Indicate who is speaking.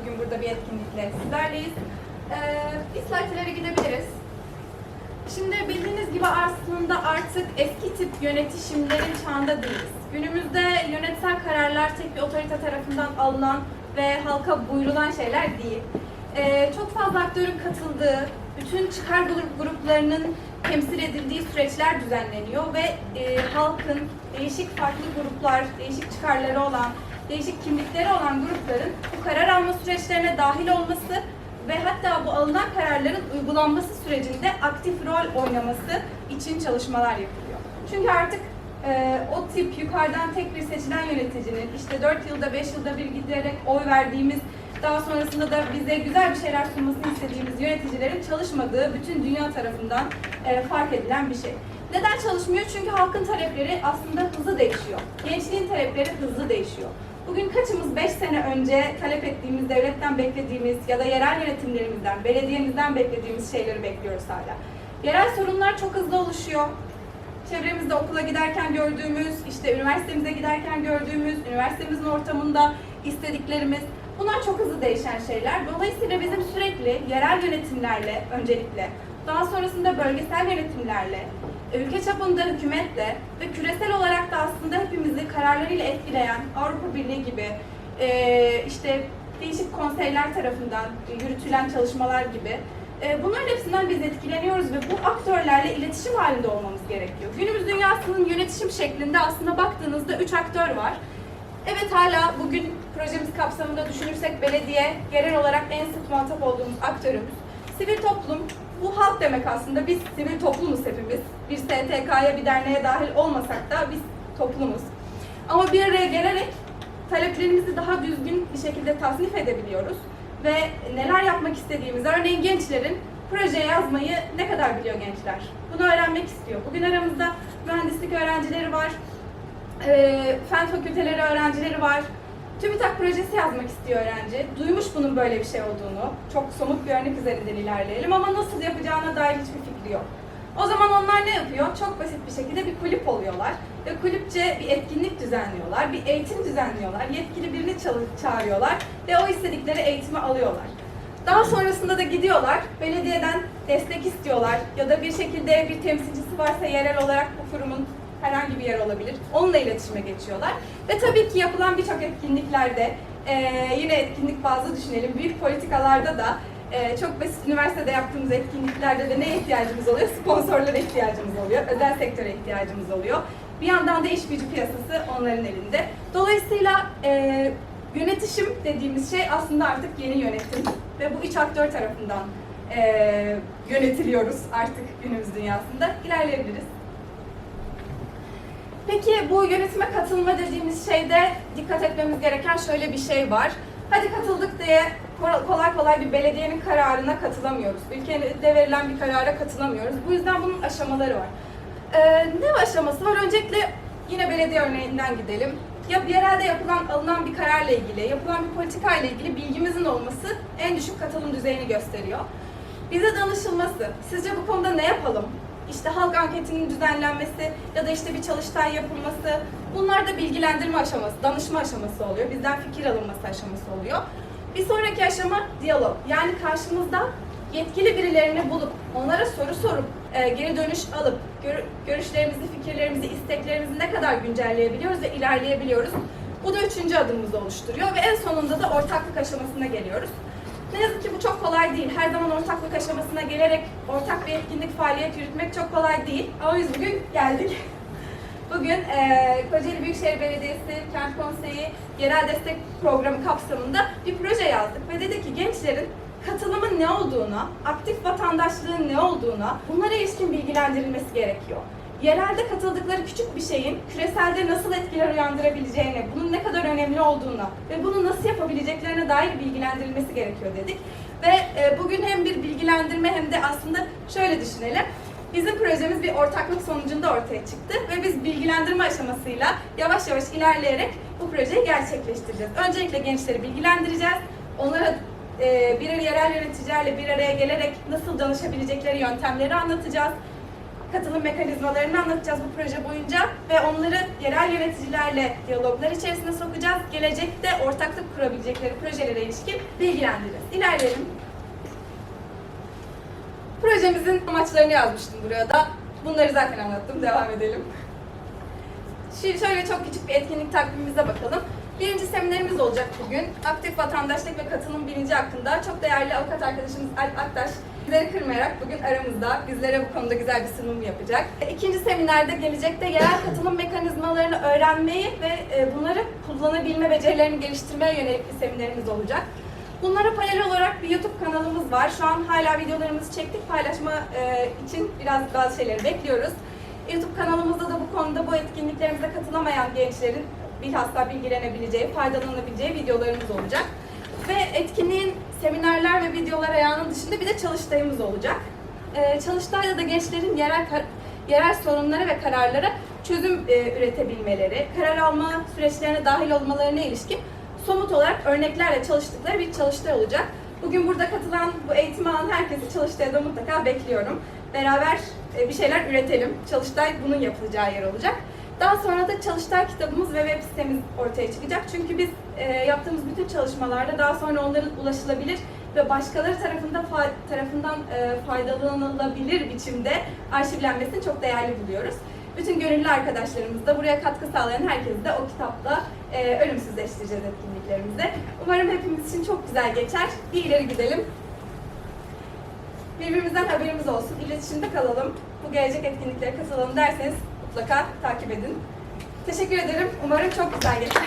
Speaker 1: bugün burada bir etkinlikle sizlerleyiz. Ee, biz slaytlara gidebiliriz. Şimdi bildiğiniz gibi aslında artık eski tip yönetişimlerin çağında değiliz. Günümüzde yönetsel kararlar tek bir otorite tarafından alınan ve halka buyurulan şeyler değil. Ee, çok fazla aktörün katıldığı, bütün çıkar grup- gruplarının temsil edildiği süreçler düzenleniyor ve e, halkın değişik farklı gruplar, değişik çıkarları olan, değişik kimlikleri olan grupların bu karar alma süreçlerine dahil olması ve hatta bu alınan kararların uygulanması sürecinde aktif rol oynaması için çalışmalar yapılıyor. Çünkü artık e, o tip yukarıdan tek bir seçilen yöneticinin işte 4 yılda 5 yılda bir giderek oy verdiğimiz daha sonrasında da bize güzel bir şeyler sunmasını istediğimiz yöneticilerin çalışmadığı bütün dünya tarafından e, fark edilen bir şey. Neden çalışmıyor? Çünkü halkın talepleri aslında hızlı değişiyor. Gençliğin talepleri hızlı değişiyor. Bugün kaçımız 5 sene önce talep ettiğimiz, devletten beklediğimiz ya da yerel yönetimlerimizden, belediyemizden beklediğimiz şeyleri bekliyoruz hala. Yerel sorunlar çok hızlı oluşuyor. Çevremizde okula giderken gördüğümüz, işte üniversitemize giderken gördüğümüz, üniversitemizin ortamında istediklerimiz, bunlar çok hızlı değişen şeyler. Dolayısıyla bizim sürekli yerel yönetimlerle öncelikle, daha sonrasında bölgesel yönetimlerle, ülke çapında hükümetle ve küresel olarak hepimizi kararlarıyla etkileyen Avrupa Birliği gibi eee, işte değişik konseyler tarafından yürütülen çalışmalar gibi e, bunların hepsinden biz etkileniyoruz ve bu aktörlerle iletişim halinde olmamız gerekiyor. Günümüz dünyasının yönetişim şeklinde aslında baktığınızda üç aktör var. Evet hala bugün projemiz kapsamında düşünürsek belediye genel olarak en sık muhatap olduğumuz aktörümüz. Sivil toplum, bu halk demek aslında biz sivil toplumuz hepimiz. Bir STK'ya bir derneğe dahil olmasak da biz toplumuz. Ama bir araya gelerek taleplerimizi daha düzgün bir şekilde tasnif edebiliyoruz. Ve neler yapmak istediğimizi, örneğin gençlerin proje yazmayı ne kadar biliyor gençler? Bunu öğrenmek istiyor. Bugün aramızda mühendislik öğrencileri var, e, fen fakülteleri öğrencileri var. TÜBİTAK projesi yazmak istiyor öğrenci. Duymuş bunun böyle bir şey olduğunu. Çok somut bir örnek üzerinden ilerleyelim ama nasıl yapacağına dair hiçbir fikri yok. O zaman onlar ne yapıyor? Çok basit bir şekilde bir kulüp oluyorlar. Ve kulüpçe bir etkinlik düzenliyorlar, bir eğitim düzenliyorlar, yetkili birini çağırıyorlar ve o istedikleri eğitimi alıyorlar. Daha sonrasında da gidiyorlar, belediyeden destek istiyorlar ya da bir şekilde bir temsilcisi varsa yerel olarak bu kurumun herhangi bir yer olabilir. Onunla iletişime geçiyorlar. Ve tabii ki yapılan birçok etkinliklerde, eee, yine etkinlik bazlı düşünelim, büyük politikalarda da eee, çok basit üniversitede yaptığımız etkinliklerde de neye ihtiyacımız oluyor? Sponsorlara ihtiyacımız oluyor, özel sektöre ihtiyacımız oluyor. Bir yandan da iş gücü piyasası onların elinde. Dolayısıyla eee, yönetişim dediğimiz şey aslında artık yeni yönetim ve bu üç aktör tarafından eee, yönetiliyoruz artık günümüz dünyasında. İlerleyebiliriz. Peki bu yönetime katılma dediğimiz şeyde dikkat etmemiz gereken şöyle bir şey var. Hadi katıldık diye kolay kolay bir belediyenin kararına katılamıyoruz. Ülkede verilen bir karara katılamıyoruz. Bu yüzden bunun aşamaları var. Ee, ne aşaması var? Öncelikle yine belediye örneğinden gidelim. Ya yerelde yapılan, alınan bir kararla ilgili, yapılan bir politika ile ilgili bilgimizin olması en düşük katılım düzeyini gösteriyor. Bize danışılması, sizce bu konuda ne yapalım? İşte halk anketinin düzenlenmesi ya da işte bir çalıştay yapılması, bunlar da bilgilendirme aşaması, danışma aşaması oluyor. Bizden fikir alınması aşaması oluyor. Bir sonraki aşama diyalog. Yani karşımızda yetkili birilerini bulup, onlara soru sorup, e, geri dönüş alıp, gör- görüşlerimizi, fikirlerimizi, isteklerimizi ne kadar güncelleyebiliyoruz ve ilerleyebiliyoruz. Bu da üçüncü adımımızı oluşturuyor ve en sonunda da ortaklık aşamasına geliyoruz. Ne yazık ki bu çok kolay değil. Her zaman ortaklık aşamasına gelerek ortak bir etkinlik, faaliyet yürütmek çok kolay değil. Ama biz bugün geldik. Bugün eee Kocaeli Büyükşehir Belediyesi Kent Konseyi Yerel Destek Programı kapsamında bir proje yazdık ve dedi ki gençlerin katılımın ne olduğuna, aktif vatandaşlığın ne olduğuna bunlara ilişkin bilgilendirilmesi gerekiyor. Yerelde katıldıkları küçük bir şeyin küreselde nasıl etkiler uyandırabileceğine, bunun ne kadar önemli olduğuna ve bunu nasıl yapabileceklerine dair bilgilendirilmesi gerekiyor dedik. Ve e, bugün hem bir bilgilendirme hem de aslında şöyle düşünelim. Bizim projemiz bir ortaklık sonucunda ortaya çıktı ve biz bilgilendirme aşamasıyla yavaş yavaş ilerleyerek bu projeyi gerçekleştireceğiz. Öncelikle gençleri bilgilendireceğiz. Onlara e, birer yerel yöneticilerle bir araya gelerek nasıl danışabilecekleri yöntemleri anlatacağız. katılım mekanizmalarını anlatacağız bu proje boyunca ve onları yerel yöneticilerle diyaloglar içerisine sokacağız. Gelecekte ortaklık kurabilecekleri projelere ilişkin bilgilendireceğiz. İlerleyelim. Projemizin amaçlarını yazmıştım buraya da. Bunları zaten anlattım. Devam edelim. Şimdi şöyle çok küçük bir etkinlik takvimimize bakalım. Birinci seminerimiz olacak bugün. Aktif vatandaşlık ve katılım bilinci hakkında çok değerli avukat arkadaşımız Alp Aktaş bizleri kırmayarak bugün aramızda bizlere bu konuda güzel bir sunum yapacak. İkinci seminerde gelecekte yerel katılım mekanizmalarını öğrenmeyi ve e, bunları kullanabilme becerilerini geliştirmeye yönelik bir seminerimiz olacak. Bunlara paralel olarak bir YouTube kanalımız var. Şu an hala videolarımızı çektik. Paylaşma e, için biraz bazı şeyleri bekliyoruz. YouTube kanalımızda da bu konuda bu etkinliklerimize katılamayan gençlerin bilhassa bilgilenebileceği, faydalanabileceği videolarımız olacak. Ve etkinliğin seminerler ve videolar ayağının dışında bir de çalıştayımız olacak. Ee, çalıştayda da gençlerin yerel yerel sorunlara ve kararlara çözüm e, üretebilmeleri, karar alma süreçlerine dahil olmalarına ilişkin somut olarak örneklerle çalıştıkları bir çalıştay olacak. Bugün burada katılan, bu eğitimi alan herkesi çalıştaya da mutlaka bekliyorum. Beraber e, bir şeyler üretelim. Çalıştay bunun yapılacağı yer olacak. Daha sonra da Çalıştay kitabımız ve web sitemiz ortaya çıkacak. Çünkü biz e, yaptığımız bütün çalışmalarda daha sonra onların ulaşılabilir ve başkaları tarafından tarafından e, faydalanılabilir biçimde arşivlenmesini çok değerli buluyoruz. Bütün gönüllü arkadaşlarımız da buraya katkı sağlayan herkesi de o kitapla e, ölümsüzleştireceğiz etkinliklerimizi. Umarım hepimiz için çok güzel geçer. Bir ileri gidelim. Birbirimizden haberimiz olsun, iletişimde kalalım. Bu gelecek etkinliklere katılalım derseniz mutlaka takip edin. Teşekkür ederim. Umarım çok güzel geçer.